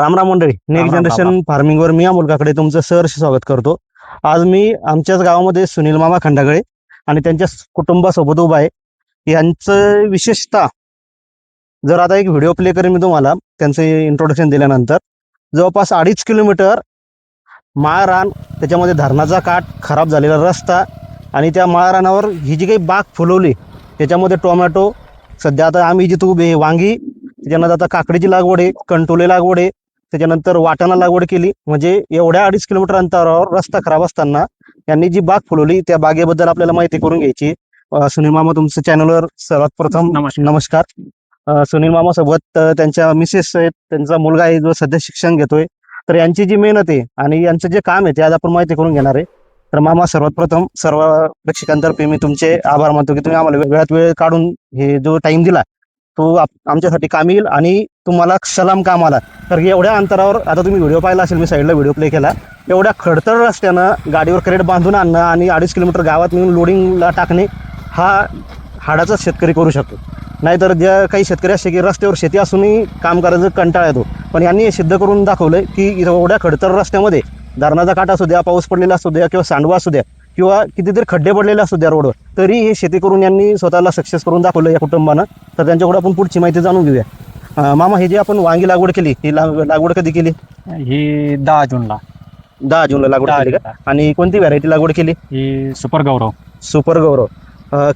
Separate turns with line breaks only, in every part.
राम राम मंडळी. Next generation फार्मिंगवर मी मुलगाकडे तुमचं सहर्ष स्वागत करतो. आज मी आमच्याच गावामध्ये सुनील मामा खंडागळे आणि त्यांच्या कुटुंबासोबत उभा आहे. यांचं विशेषतः जर आता एक व्हिडिओ प्ले करेन मी तुम्हाला त्यांचं इंट्रोडक्शन दिल्यानंतर. जवळपास अडीच किलोमीटर माळरान त्याच्यामध्ये धरणाचा काठ खराब झालेला रस्ता आणि त्या माळरानावर ही जी काही बाग फुलवली त्याच्यामध्ये टोमॅटो सध्या आता आम्ही जिथं उभे वांगी त्याच्यानंतर आता काकडीची लागवड आहे कंटोले लागवड आहे त्याच्यानंतर वाटाणा लागवड केली. म्हणजे एवढ्या अडीच किलोमीटर अंतरावर रस्ता खराब असताना यांनी जी बाग फुलवली त्या बागेबद्दल आपल्याला माहिती करून घ्यायची. सुनील मामा तुमच्या चॅनलवर सर्वात प्रथम
नमस्कार.
सुनील मामा सोबत त्यांच्या मिसेस आहेत त्यांचा मुलगा आहे जो सध्या शिक्षण घेतोय. तर यांची जी मेहनत आहे आणि यांचं जे काम आहे ते आज आपण माहिती करून घेणार आहे. तर मामा सर्वात प्रथम सर्व प्रेक्षकांतर्फे मी तुमचे आभार मानतो की तुम्ही आम्हाला वेळात वेळ काढून हे जो टाइम दिला तो आप- आमच्यासाठी काम येईल आणि तुम्हाला सलाम काम आला तर एवढ्या अंतरावर आता तुम्ही व्हिडिओ पाहिला असेल मी साईडला व्हिडिओ प्ले केला एवढ्या खडतर रस्त्यानं गाडीवर क्रेट बांधून आणणं आणि अडीच किलोमीटर गावात नेऊन लोडिंगला टाकणे हा हाडाचा शेतकरी करू शकतो. नाहीतर ज्या काही शेतकरी असे की रस्त्यावर शेती असूनही काम करायचं कंटाळा येतो. पण यांनी हे सिद्ध करून दाखवलं की एवढ्या खडतर रस्त्यामध्ये धरणाचा काठ असू द्या पाऊस पडलेला असू द्या किंवा सांडवा असू द्या किंवा कितीतरी खड्डे पडलेले असू द्या रोडवर तरी हे शेती करून यांनी स्वतःला सक्सेस करून दाखवलं या कुटुंबानं. तर त्यांच्याकडे आपण पुढची माहिती जाणून घेऊया. मामा हे जे आपण वांगी लागवड केली ही लाग- लागवड कधी केली?
ही दहा जूनला.
दहा जूनला लागवड केली का. आणि कोणती व्हरायटी लागवड केली?
ही सुपर गौरव.
सुपर गौरव.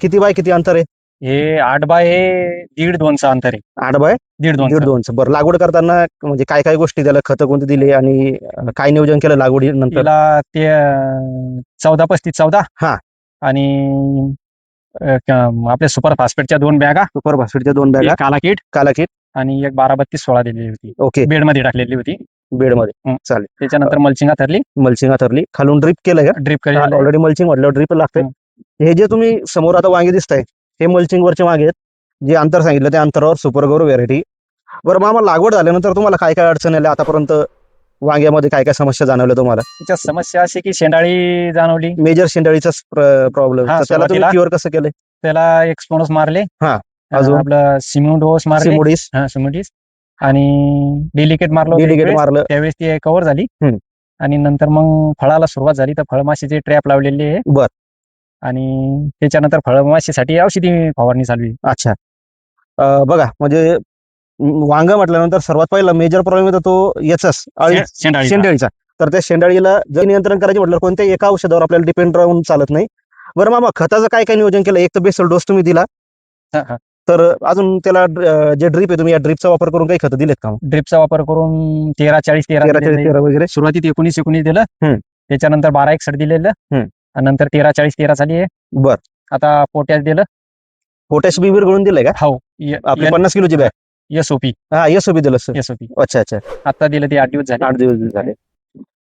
किती बाय किती अंतर आहे?
हे आठ बाय हे दीड दोनचं अंतर आहे.
आठ बाय
दीड दोन
दीड दोनचं. बरं लागवड करताना म्हणजे काय काय गोष्टी त्याला खतं कोणती दिली आणि अं, काय नियोजन केलं लागवडीनंतर
तिला ते अं, चौदा पस्तीस चौदा
हा.
आणि अं, क- आपल्या सुपर फॉस्फेटच्या दोन बॅगा.
सुपर भास्कडच्या दोन बॅगा.
एक काला किट
काला किट
आणि एक बारा बत्तीस सोळा दिलेली होती.
ओके.
बेडमध्ये टाकलेली होती.
बेडमध्ये. चालेल.
त्याच्यानंतर मल्चिंग ठरली
मल्चिंग ठरली खालून ड्रिप केलं का?
ड्रिप केली
ऑलरेडी मल्चिंग म्हटल्यावर ड्रिप लागतंय.
हं.
हे जे तुम्ही समोर आता वांगे दिसताय हे मल्चिंग वरचे आहेत. जे अंतर सांगितलं त्या अंतरावर सुपर गौरव व्हेरायटी बरं मामा लागवड झाल्यानंतर तुम्हाला काय काय अडचण आल्या? आतापर्यंत वांग्यामध्ये काय काय समस्या जाणवल्या तुम्हाला?
त्याच्यात समस्या अशी की शेंडाळी जाणवली.
मेजर शेंडाळीचा प्रॉब्लेम
हा,
त्याला तुम्ही
सुरुवातीला-
क्युअर कसं केलंय?
त्याला एक स्पोनस मारले.
हा, अजून?
आपलं सिमोन डोस मारले.
सिमोडिस.
हा सिमोडिस. आणि डेलिकेट मारलं वेळेस.
मारलं.
त्यावेळेस ती कव्हर झाली.
हम्म.
आणि नंतर मग फळाला सुरुवात झाली. तर फळमाशीचे ट्रॅप लावलेले आहे
बर.
आणि त्याच्यानंतर फळमाशीसाठी औषधी फवारणी चालू आहे.
अच्छा अं, बघा म्हणजे वांग म्हटल्यानंतर सर्वात पहिला मेजर प्रॉब्लेम येतो तो याचाच अळी
शे- शेंडाळीचा.
शेंडाळीचा तर त्या शेंडाळीला जर नियंत्रण करायचे म्हटलं कोणत्या एका औषधावर आपल्याला डिपेंड राहून चालत नाही बरं मामा खताचं काय काय नियोजन केलं एक तर बेसल डोस तुम्ही दिला
हा, हा.
तर अजून त्याला ड्र- अं, जे ड्रीप आहे तुम्ही या ड्रीपचा वापर करून काही खतं दिलेत का
ड्रिपचा वापर करून तेरा चाळीस तेरा
तेरा
दिलेलं आहे.
तेरा वगैरे
सुरुवातीत एकोणीस एकोणीस दिलं
हम्म.
त्याच्यानंतर बारा एक सड दिलेलं
हम्म.
नंतर तेरा चाळीस तेरा झाली आहे.
बर.
आता पोटॅश दिलं.
पोटॅश बी गळून दिलंय का?
हो.
आपली पन्नास किलोची बॅग.
एसओपी
हा एस बी दिलं सर
एसओपी
अच्छा अच्छा.
आता दिलं ते आठ दिवस झाले.
आठ दिवस झाले.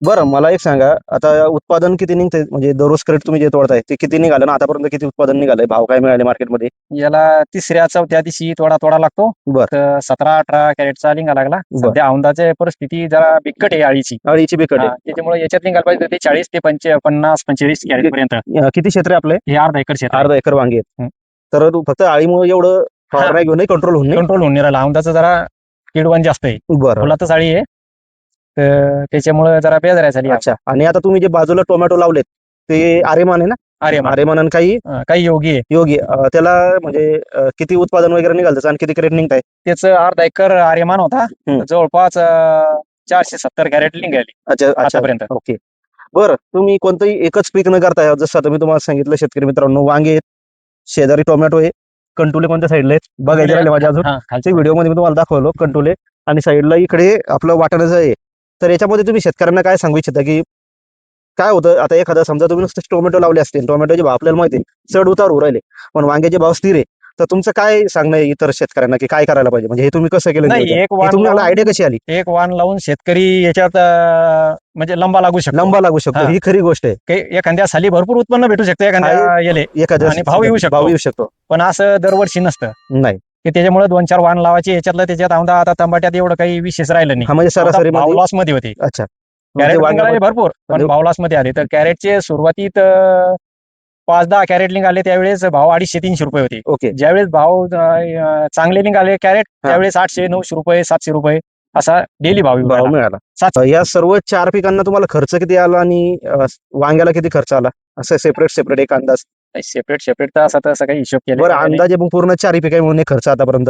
बरं मला एक सांगा. आता उत्पादन किती निघतंय? म्हणजे दररोज क्रेट तुम्ही जे तोडताय ते किती निघालं? ना आतापर्यंत किती उत्पादन निघालंय? भाव काय मिळाले मार्केटमध्ये
याला तिसऱ्या चौथ्या दिवशी थोडा तोडा लागतो.
बर.
तर सतरा अठरा कॅरेटचा लिंगा लागला.
बर.
सध्या औंदाची परिस्थिती जरा बिकट आहे आळीची.
अळीची बिकट
हा, त्याच्यामुळे याच्यात निघाल पाहिजे ते चाळीस ते पंच पन्नास पंचेचाळीस कॅरेट पर्यंत.
आहे किती क्षेत्र आहे आपले?
हे अर्धा एकर क्षेत्र
अर्धा एकर वांगे आहेत.
हं.
तर तू फक्त आळीमुळे एवढं फवारण्या घेऊन कंट्रोल होऊन नाही?
कंट्रोल होऊन नाही राहिला. औंदाचं जरा किडवण जास्त आहे.
बरं.
फुलातच आळी आहे. तर त्याच्यामुळे जरा बेजाऱ्या झाली
अच्छा. आणि आता तुम्ही जे बाजूला टोमॅटो लावलेत ते आरेमान आहे ना?
मा-
आरेमान आणि काही?
काही योगी आहे.
योगी. अं, त्याला म्हणजे अं, किती उत्पादन वगैरे निघालं त्याचं आणि किती क्रेट निघताय?
त्याचं अर्धा एकर आर्यमान होता.
हम्म.
जवळपास अं, चारशे सत्तर कॅरेट निघाली
अच्छा अच्छा.
आतापर्यंत.
ओके. बरं तुम्ही कोणतंही एकच पीक न करताय. जसं आता मी तुम्हाला सांगितलं शेतकरी मित्रांनो वांगे आहेत शेजारी टोमॅटो आहे कंटुले कोणत्या साईडला आहेत? बघायचे राहिले माझ्या अजून.
हा, खालच्या
त्या व्हिडिओमध्ये मी तुम्हाला दाखवलो कंटोले. आणि साईडला इकडे आपलं वाटाण्याचं आहे. तर याच्यामध्ये तुम्ही शेतकऱ्यांना काय सांगू इच्छिता की काय होतं? आता एखादा समजा तुम्ही नुसते टोमॅटो लावले असतील टोमॅटोचे भाव आपल्याला माहिती आहे चढ उतार होऊ राहिले पण वांग्याचे भाव स्थिर आहे. तर तुमचं काय सांगणं आहे इतर शेतकऱ्यांना की काय करायला पाहिजे? म्हणजे हे तुम्ही कसं केलं
नाही? एक वाण
तुम्हाला
लावून-
आयडिया कशी आली?
एक वाण लावून शेतकरी याच्यात अं, म्हणजे लंबा लागू शकतो.
लंबा लागू शकतो.
हा.
ही खरी गोष्ट आहे.
काही एखाद्या साली भरपूर उत्पन्न भेटू शकतं एखाद्या येले.
एखाद्या
आणि भाव येऊ शकतो.
भाव येऊ शकतो.
पण असं दरवर्षी नसतं.
नाही.
की त्याच्यामुळे दोन चार वाण लावायचे याच्यातलं त्याच्यात औंदा आता तंबाट्यात एवढं काही विशेष राहिलं नाही.
म्हणजे सरासरी
भाव लॉसमध्ये होते.
अच्छा. म्हणजे
कॅरेट निघाले भरपूर पण
म्हणजे-
भाव लॉसमध्ये आले. तर कॅरेटचे सुरुवातीत पाच दहा कॅरेट निघाले त्यावेळेस भाव अडीचशे तीनशे रुपये होते.
ओके.
ज्यावेळेस भाव चांगले निघाले कॅरेट त्यावेळेस आठशे नऊशे रुपये सातशे रुपये. असा डेली भाव
भाव. मिळाला.
सात-
अं, या सर्व चार पिकांना तुम्हाला खर्च किती आला आणि अं, वांग्याला किती खर्च आला? असं सेपरेट सेपरेट एक अंदाज.
सेपरेट सेपरेट तर असा तसा काही हिशोब
बरं
केला
अंदाजे मग पूर्ण चार पिका म्हणून खर्च आतापर्यंत?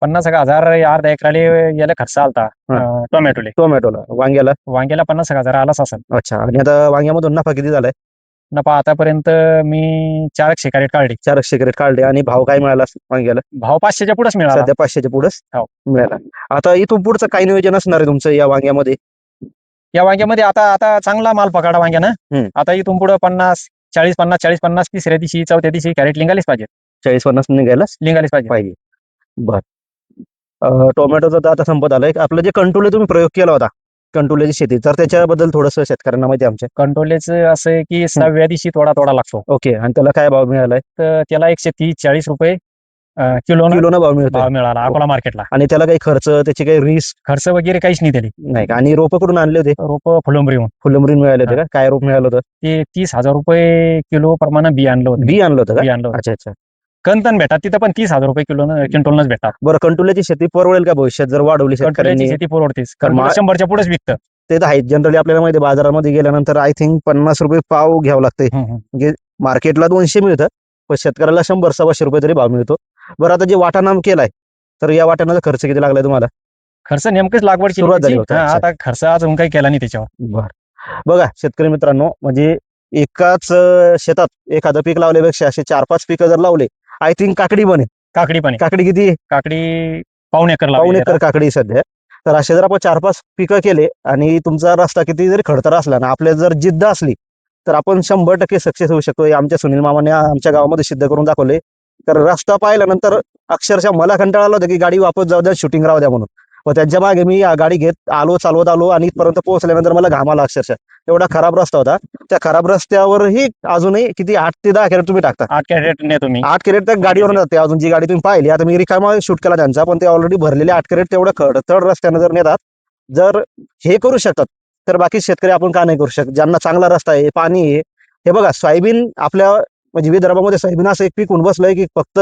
पन्नास एक हजार अर्धा एकराले याला खर्च आलता
हा.
अं, टोमॅटोले.
टोमॅटोला वांग्याला?
वांग्याला पन्नास एक हजार आलाच असेल.
अच्छा आणि आता वांग्यामधून नफा किती झालाय?
नफा आतापर्यंत मी चार एकशे कॅरेट काढले.
चार सिगरेट काढले. आणि भाव काय मिळाला वांग्याला
भाव पाचशेच्या पुढेच मिळाला.
सध्या पाचशेच्या पुढेच
हो.
मिळाला. आता इथून पुढचं काय नियोजन असणार आहे तुमचं या वांग्यामध्ये?
या वांग्यामध्ये आता आता चांगला माल पकडा वांग्यानं. आता इथून पुढे पन्नास चाळीस पन्नास चाळीस पन्नास तिसऱ्या दिवशी चौथ्या दिवशी कॅरेट लिंगालीच पाहिजे
चाळीस पन्नास निघायला
लिंगालीच पाहिजे
पाहिजे. बर. टोमॅटोचं आता संपत आलंय. आपलं जे कंटोले तुम्ही प्रयोग केला होता कंटोल्याची शेती. तर त्याच्याबद्दल थोडंसं शेतकऱ्यांना माहिती आहे आमच्या.
कंट्रोलेचं असं आहे की सहाव्या दिवशी थोडा थोडा लागतो.
ओके. आणि त्याला काय भाव मिळालाय?
तर त्याला एकशे तीस चाळीस रुपये अं, किलोनं
किलोनं भाव मिळतोय.
भाव मिळाला अकोला मार्केटला
आणि त्याला काही खर्च त्याची काही रिस्क
खर्च वगैरे काहीच नाही त्याला.
नाही का? आणि रोप कुठून आणले होते?
रोप फुलंबरीहून.
फुलंबरीन मिळाले होते का? काय रोप मिळालं होतं?
ते तीस हजार रुपये किलो प्रमाणे बी आणलं होतं.
बी आणलं होतं का?
बी आणलं होतं.
अच्छा अच्छा.
कंतन भेटतात तिथं पण तीस हजार रुपये किलो क्विंटोलनच भेटतात.
बरं कंटोल्याची शेती परवडेल का भविष्यात? जर वाढवली
कंटोल्याची शेती परवडतेच
कारण
कंटोला
मा-
शंभरच्या पुढेच विकतं.
ते तर आहे जनरली आपल्याला माहिती आहे, बाजारामध्ये गेल्यानंतर आय थिंक पन्नास रुपये पाव घ्यावं लागतंय.
हम्म, हम्म.
मार्केटला दोनशे मिळतं पण शेतकऱ्याला शंभर सव्वाशे रुपये तरी भाव मिळतो. बरं आता जे वाटाणा केलाय तर या वाटाणाचा खर्च किती लागलाय तुम्हाला?
खर्च नेमकंच लागवड केली
सुरुवात झाली
त्याची. हा,
अच्छा.
आता खर्च अजून काही केला नाही त्याच्यावर.
बर. बघा शेतकरी मित्रांनो म्हणजे एकाच अं, शेतात एखादं पीक लावल्यापेक्षा असे चार पाच पिकं जर लावले आय थिंक काकडी बनेल
काकडी पण आहे.
काकडी किती आहे?
काकडी पाऊन एकर
पाऊण
लावली
एकर काकडी सध्या. तर असे जर आपण चार पाच पिकं केले आणि तुमचा रस्ता किती जरी खडतर असला ना आपल्या जर जिद्द असली तर आपण शंभर टक्के सक्सेस होऊ शकतो हे आमच्या सुनील मामाने आमच्या गावामध्ये सिद्ध करून दाखवले तर रस्ता पाहिल्यानंतर अक्षरशः मला कंटाळा आला होता की गाडी वापस जाऊ द्या शूटिंग राहू द्या म्हणून. व त्यांच्या मागे मी गाडी घेत आलो चालवत आलो आणि इथपर्यंत पोहोचल्यानंतर मला घाम आला अक्षरशः. एवढा खराब रस्ता होता. त्या खराब रस्त्यावरही अजूनही किती आठ ते दहा कॅरेट तुम्ही टाकता.
आठ कॅरेट ने तुम्ही.
आठ कॅरेट त्या गाडीवर जाते. अजून जी गाडी तुम्ही पाहिली आता मी रिकामा शूट केला त्यांचा पण ते ऑलरेडी भरलेले आठ कॅरेट तेवढं खड चढ रस्त्यानं जर नेतात जर हे करू शकतात तर बाकी शेतकरी आपण का नाही करू शकत? ज्यांना चांगला रस्ता आहे पाणी आहे. हे बघा सोयाबीन आपल्या म्हणजे विदर्भामध्ये सोयाबीन असं एक पीक होऊन बसलंय की फक्त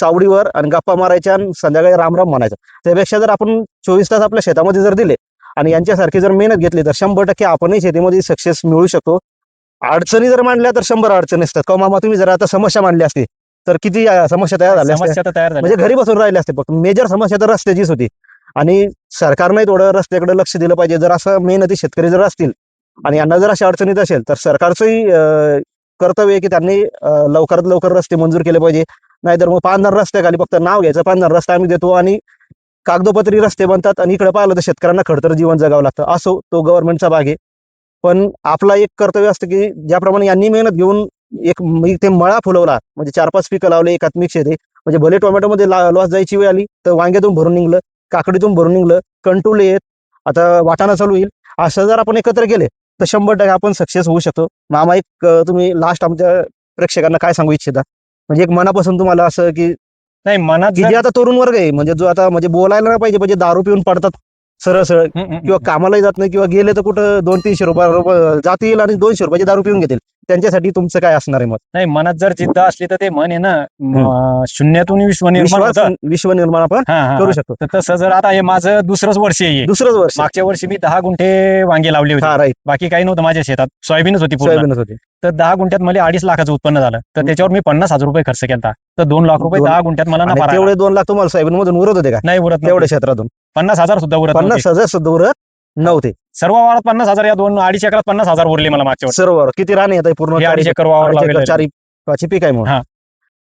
चावडीवर आणि गप्पा मारायच्या आणि संध्याकाळी रामराम म्हणायचं. त्यापेक्षा जर आपण चोवीस तास आपल्या शेतामध्ये जर दिले आणि यांच्यासारखी जर मेहनत घेतली तर शंभर टक्के आपणही शेतीमध्ये सक्सेस मिळू शकतो. अडचणी जर मांडल्या तर शंभर अडचणी असतात. का मामा तुम्ही जर आता समस्या मांडली असती तर किती समस्या तयार झाल्या?
समस्या तर तयार
म्हणजे घरी बसून राहिले असते फक्त मेजर समस्या तर रस्त्याचीच होती. आणि सरकारने थोडं रस्त्याकडे लक्ष दिलं पाहिजे. जर असं मेहनती शेतकरी जर असतील आणि यांना जर अशा अडचणीत असेल तर सरकारचंही कर्तव्य आहे की त्यांनी लवकरात लवकर रस्ते मंजूर केले पाहिजे. नाहीतर मग पांढर रस्त्याखाली फक्त नाव घ्यायचं. पांढर रस्ता आम्ही देतो आणि कागदोपत्री रस्ते बनतात आणि इकडे पाहिलं तर शेतकऱ्यांना खडतर जीवन जगावं लागतं. असो तो गव्हर्नमेंटचा भाग आहे. पण आपला एक कर्तव्य असतं की ज्याप्रमाणे यांनी मेहनत घेऊन एक ते मळा फुलवला म्हणजे चार पाच पिकं लावले एकात्मिक शेती म्हणजे भले टोमॅटोमध्ये लॉस जायची वेळ आली तर वांग्यातून भरून निघलं काकडीतून भरून निघलं कंटूल येत आता वाटाणा चालू येईल असं जर आपण एकत्र केले तर शंभर टक्के आपण सक्सेस होऊ शकतो. मामा एक तुम्ही लास्ट आमच्या प्रेक्षकांना काय सांगू इच्छिता? म्हणजे एक मनापासून तुम्हाला असं की
नाही मनात
की जे आता तरुण वर्ग आहे म्हणजे जो आता म्हणजे बोलायला नाही पाहिजे म्हणजे दारू पिऊन पडतात सरळ सरळ किंवा कामालाही जात नाही किंवा गेले तर कुठं दोन तीनशे रुपये जातील आणि दोनशे रुपयाची दारू पिऊन घेतील. त्यांच्यासाठी तुमचं काय असणार आहे मत?
नाही मनात जर जिद्द असली तर ते मन आहे ना म, शून्यातून विश्व निर्माण
विश्वास
होतं.
विश्व निर्माण आपण
हा, हा,
करू
हा.
शकतो.
तर तसं जर आता हे माझं दुसरंच वर्ष आहे
दुसरंच वर्ष.
मागच्या वर्षी मी दहा गुंठे वांगे लावले होते.
हा राईट
बाकी काही नव्हतं माझ्या शेतात. सोयाबीनच होती पूर्ण.
सोयाबीनच होते.
तर दहा गुंठ्यात मला अडीच लाखाचं उत्पन्न झालं. तर त्याच्यावर मी पन्नास हजार रुपये खर्च केला तर दोन लाख रुपये
दोन-
दहा गुंठ्यात मला
आणि
नफा राहिला.
तेवढे दोन लाख तुम्हाला सोयाबीन मधून उरत होते का?
नाही उरत.
तेवढ्या क्षेत्रातून.
पन्नास हजार सुद्धा उरत
पन्नास
नव्हते.
हजार सुद्धा उरत नव्हते.
सर्व वावरात पन्नास हजार या दोन अडीच एकरात पन्नास हजार उरले मला मागच्या वर्षी.
सर्व किती राणे येत पूर्ण
हे
चार
अडीच
एकर-
वावर
अडीच एकर,
लावलेलं
चार पाची पीक आहे म्हणून.
हा.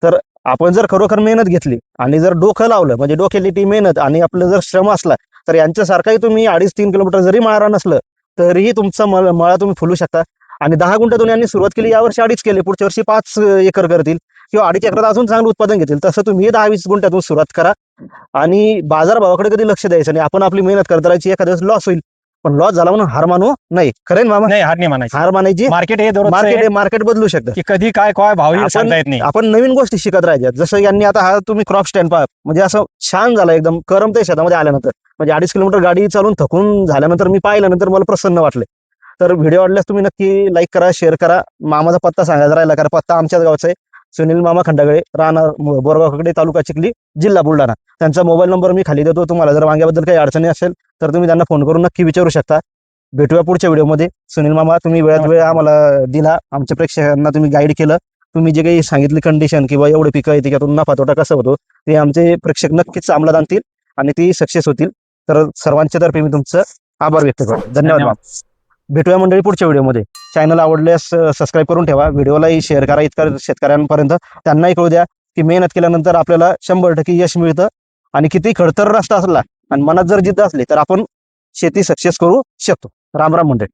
तर आपण जर खरोखर मेहनत घेतली आणि जर डोकं लावलं म्हणजे डोक्याली मेहनत आणि आपलं जर श्रम असला तर यांच्यासारखाही तुम्ही अडीच तीन किलोमीटर जरी माळा नसलं तरीही तुमचा मळ- मळा तुम्ही फुलू शकता. आणि दहा गुंठ्यातून यांनी सुरुवात केली यावर्षी अडीच केले पुढच्या वर्षी पाच अं, एकर करतील किंवा अडीच एकरात अजून चांगलं उत्पादन घेतील तसं तुम्ही दहा वीस गुंठ्यातून सुरुवात करा. आणि बाजारभावाकडे कधी लक्ष द्यायचं नाही? आपण आपली मेहनत करत राहायची एखाद्या वेळेस लॉस होईल. पण लॉस झाला म्हणून हार मानू नाही. खरं मामा?
नाही हार नाही म्हणायची
हार मानायची.
मार्केट हे
मार्केट हे मार्केट बदलू शकतं.
की कधी काय काय भाव सांगता येत नाही.
आपण नवीन गोष्टी शिकत राहायच्या जसं यांनी आता हा तुम्ही क्रॉप स्टँड पहा. म्हणजे असं छान झालं एकदम. करमतंय शेतामध्ये आल्यानंतर. म्हणजे अडीच किलोमीटर गाडी चालून थकून झाल्यानंतर मी पाहिल्यानंतर मला प्रसन्न वाटले. तर व्हिडिओ आवडल्यास तुम्ही नक्की लाईक करा शेअर करा. मामाचा पत्ता सांगायचा राहिला कारण पत्ता आमच्याच गावचा आहे. सुनील मामा खंडागळे राहणार बोरगावकडे तालुका चिखली जिल्हा बुलढाणा. त्यांचा मोबाईल नंबर मी खाली देतो. तुम्हाला जर वांग्याबद्दल काही अडचणी असेल तर तुम्ही त्यांना फोन करून नक्की विचारू शकता. भेटूया पुढच्या व्हिडिओमध्ये. सुनील मामा तुम्ही वेळात वेळ आम्हाला दिला. आमच्या प्रेक्षकांना तुम्ही गाईड केलं. तुम्ही जे काही सांगितली कंडिशन किंवा एवढे पिकं येते त्यातून नफा तोटा कसं होतो ते आमचे प्रेक्षक नक्कीच अंमलात आणतील आणि ती सक्सेस होतील. तर सर्वांच्या तर्फे मी तुमचं आभार व्यक्त करतो. धन्यवाद
धन्यवाद.
भेटूया मंडळी पुढच्या व्हिडिओमध्ये. चॅनल आवडल्यास सबस्क्राईब करून ठेवा. व्हिडिओलाही शेअर करा इतका शेतकऱ्यांपर्यंत. त्यांनाही कळू द्या की मेहनत केल्यानंतर आपल्याला शंभर टक्के यश मिळतं आणि किती खडतर रस्ता असला आणि मनात जर जिद्द असली तर आपण शेती सक्सेस करू शकतो. राम राम मंडळी.